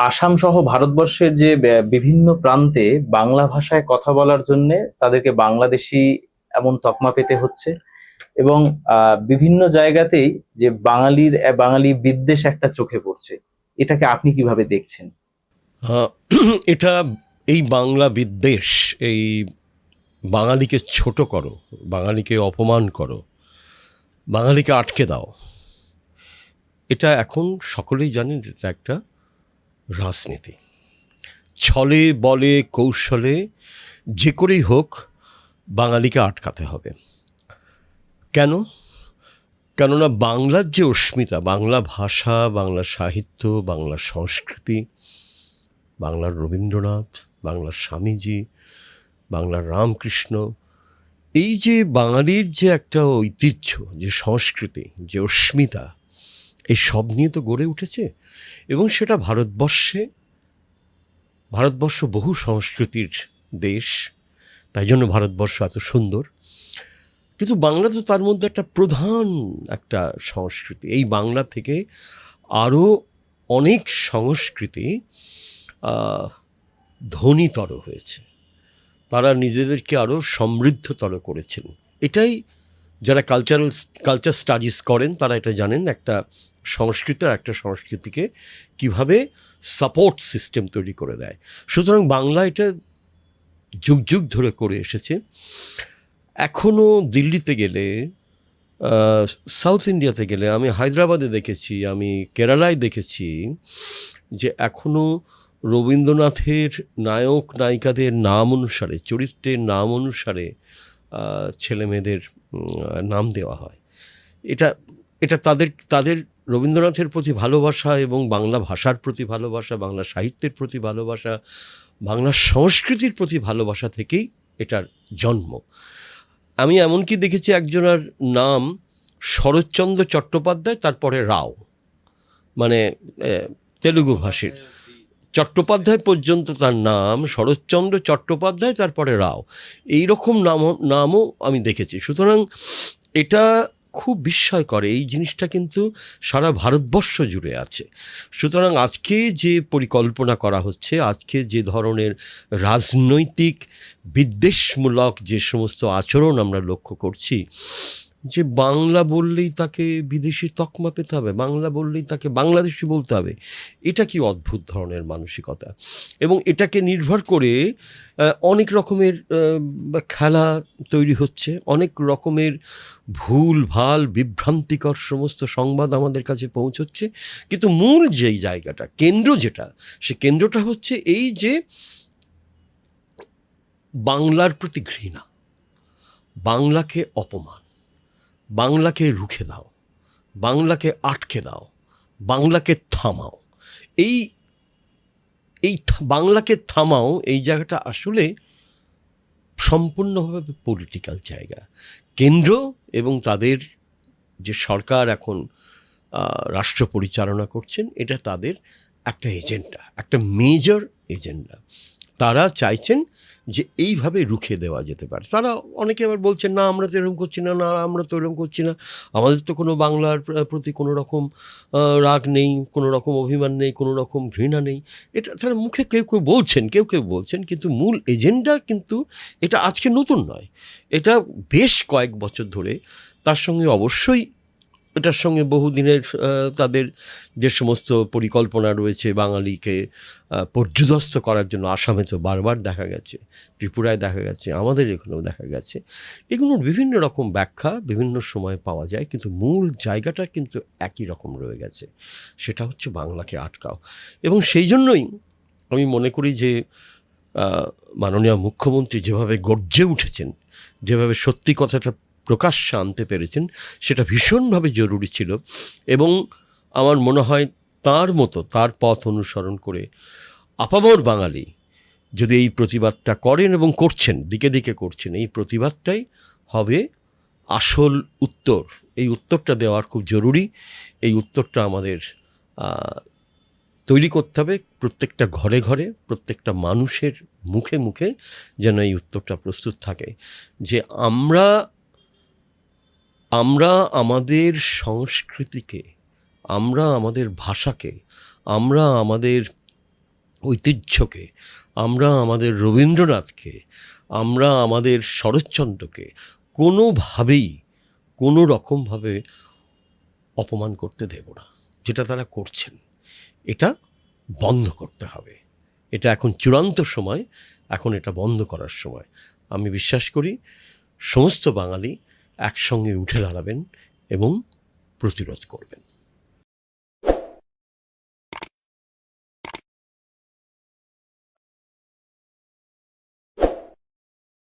আসাম সহ ভারতবর্ষের যে বিভিন্ন প্রান্তে বাংলা ভাষায় কথা বলার জন্য তাদেরকে বাংলাদেশি এমন তকমা পেতে হচ্ছে এবং বিভিন্ন জায়গাতেই যে বাঙালির বাঙালি বিদ্বেষ একটা চোখে পড়ছে। এটাকে আপনি কীভাবে দেখছেন? এটা এই বাংলা বিদ্বেষ, এই বাঙালিকে ছোট করো, বাঙালিকে অপমান করো, বাঙালিকে আটকে দাও, এটা এখন সকলেই জানেন এটা একটা রাজনীতি। ছলে, বলে, কৌশলে যে করেই হোক বাঙালিকে আটকাতে হবে। কেন? কেননা বাংলার যে অস্মিতা, বাংলা ভাষা, বাংলা সাহিত্য, বাংলা সংস্কৃতি, বাংলার রবীন্দ্রনাথ, বাংলার স্বামীজি, বাংলার রামকৃষ্ণ, এই যে বাঙালির যে একটা ঐতিহ্য, যে সংস্কৃতি, যে অস্মিতা এই সব নিয়ে তো গড়ে উঠেছে। এবং সেটা ভারতবর্ষে, ভারতবর্ষ বহু সংস্কৃতির দেশ, তাই জন্য ভারতবর্ষ এত সুন্দর। কিন্তু বাংলা তো তার মধ্যে একটা প্রধান একটা সংস্কৃতি। এই বাংলা থেকে আরও অনেক সংস্কৃতি ধনীতর হয়েছে। তারা নিজেদেরকে আরও সমৃদ্ধতর করেছেন। এটাই যারা কালচারাল কালচার স্টাডিজ করেন তারা এটা জানেন একটা সংস্কৃতি আর একটা সংস্কৃতিকে কীভাবে সাপোর্ট সিস্টেম তৈরি করে দেয়। সুতরাং বাংলা এটা যুগ যুগ ধরে করে এসেছে। এখনও দিল্লিতে গেলে সাউথ ইন্ডিয়াতে গেলে আমি হায়দ্রাবাদে দেখেছি আমি কেরালায় দেখেছি যে এখনও রবীন্দ্রনাথের নায়ক নায়িকাদের নাম অনুসারে চরিত্রের নাম অনুসারে আহ, ছেলে মেয়েদের উম, নাম দেওয়া হয়। এটা এটা তাদের তাদের রবীন্দ্রনাথের প্রতি ভালোবাসা এবং বাংলা ভাষার প্রতি ভালোবাসা, বাংলা সাহিত্যের প্রতি ভালোবাসা, বাংলা সংস্কৃতির প্রতি ভালোবাসা থেকেই এটার জন্ম। আমি এমনকি দেখেছি একজনের নাম শরৎচন্দ্র চট্টোপাধ্যায়, তারপরে রাও। মানে তেলুগু ভাষীর। চট্টোপাধ্যায় পর্যন্ত তার নাম, শরৎচন্দ্র চট্টোপাধ্যায়, তারপরে রাও। এই রকম নাম, নামও আমি দেখেছি। সুতরাং এটা খুব বিস্ময় করে এই জিনিসটা কিন্তু সারা ভারতবর্ষ জুড়ে আছে। সুতরাং আজকে যে পরিকল্পনা করা হচ্ছে, আজকে যে ধরনের রাজনৈতিক বিদ্বেষমূলক যে সমস্ত আচরণ আমরা লক্ষ্য করছি যে বাংলা বললেই তাকে বিদেশি তকমা পেতে হবে, বাংলা বললেই তাকে বাংলাদেশি বলতে হবে, এটা কি অদ্ভুত ধরনের মানসিকতা? এবং এটাকে নির্ভর করে অনেক রকমের খেলা তৈরি হচ্ছে, অনেক রকমের ভুল, ভালো, বিভ্রান্তিকর সমস্ত সংবাদ আমাদের কাছে পৌঁছচ্ছে, কিন্তু মূল যেই জায়গাটা, কেন্দ্র যেটা, সে কেন্দ্রটা হচ্ছে এই যে বাংলার প্রতি ঘৃণা, বাংলাকে অপমান। বাংলাকে রুখে দাও, বাংলাকে আটকে দাও, বাংলাকে থামাও। এই এই বাংলাকে থামাও, এই জায়গাটা আসলে সম্পূর্ণভাবে পলিটিক্যাল জায়গা। কেন্দ্র এবং তাদের যে সরকার এখন রাষ্ট্র পরিচালনা করছেন, এটা তাদের একটা এজেন্ডা একটা মেজর এজেন্ডা তারা চাইছেন যে এইভাবে রুখে দেওয়া যেতে পারে। তারা অনেকে আবার বলছেন, না, আমরা তো এরকম করছি না না, আমরা তো এরকম করছি না। আমাদের তো কোনো বাংলার প্রতি কোনো রকম রাগ নেই, কোনো রকম অভিমান নেই, কোনো রকম ঘৃণা নেই। এটা তারা মুখে কেউ কেউ বলছেন, কেউ কেউ বলছেন, কিন্তু মূল এজেন্ডা কিন্তু এটা আজকে নতুন নয়। এটা বেশ কয়েক বছর ধরে তার সঙ্গে অবশ্যই এটার সঙ্গে বহুদিনের তাদের যে সমস্ত পরিকল্পনা রয়েছে বাঙালিকে পর্যুদস্ত করার জন্য আসামে তো বারবার দেখা গেছে, ত্রিপুরায় দেখা গেছে, আমাদের এখানেও দেখা গেছে। এগুলোর বিভিন্ন রকম ব্যাখ্যা বিভিন্ন সময় পাওয়া যায়, কিন্তু মূল জায়গাটা কিন্তু একই রকম রয়ে গেছে। সেটা হচ্ছে বাংলাকে আটকাও। এবং সেই জন্যই আমি মনে করি যে মাননীয় মুখ্যমন্ত্রী যেভাবে গর্জে উঠেছেন, যেভাবে সত্যি কথাটা প্রকাশ্যে আনতে পেরেছেন, সেটা ভীষণভাবে জরুরি ছিল এবং আমার মনে হয় তার মতো, তার পথ অনুসরণ করে আপামর বাঙালি যদি এই প্রতিবাদটা করেন এবং করছেন, দিকে দিকে করছেন, এই প্রতিবাদটাই হবে আসল উত্তর। এই উত্তরটা দেওয়ার খুব জরুরি। এই উত্তরটা আমাদের তৈরি করতে হবে প্রত্যেকটা ঘরে ঘরে, প্রত্যেকটা মানুষের মুখে মুখে যেন এই উত্তরটা প্রস্তুত থাকে। যে আমরা আমরা আমাদের সংস্কৃতিকে, আমরা আমাদের ভাষাকে, আমরা আমাদের ঐতিহ্যকে, আমরা আমাদের রবীন্দ্রনাথকে, আমরা আমাদের শরৎচন্দ্রকে কোনোভাবেই কোনো রকমভাবে অপমান করতে দেব না। যেটা তারা করছেন, এটা বন্ধ করতে হবে। এটা এখন চূড়ান্ত সময়, এখন এটা বন্ধ করার সময়। আমি বিশ্বাস করি, সমস্ত বাঙালি একসঙ্গে উঠে দাঁড়াবেন এবং প্রতিরোধ করবেন।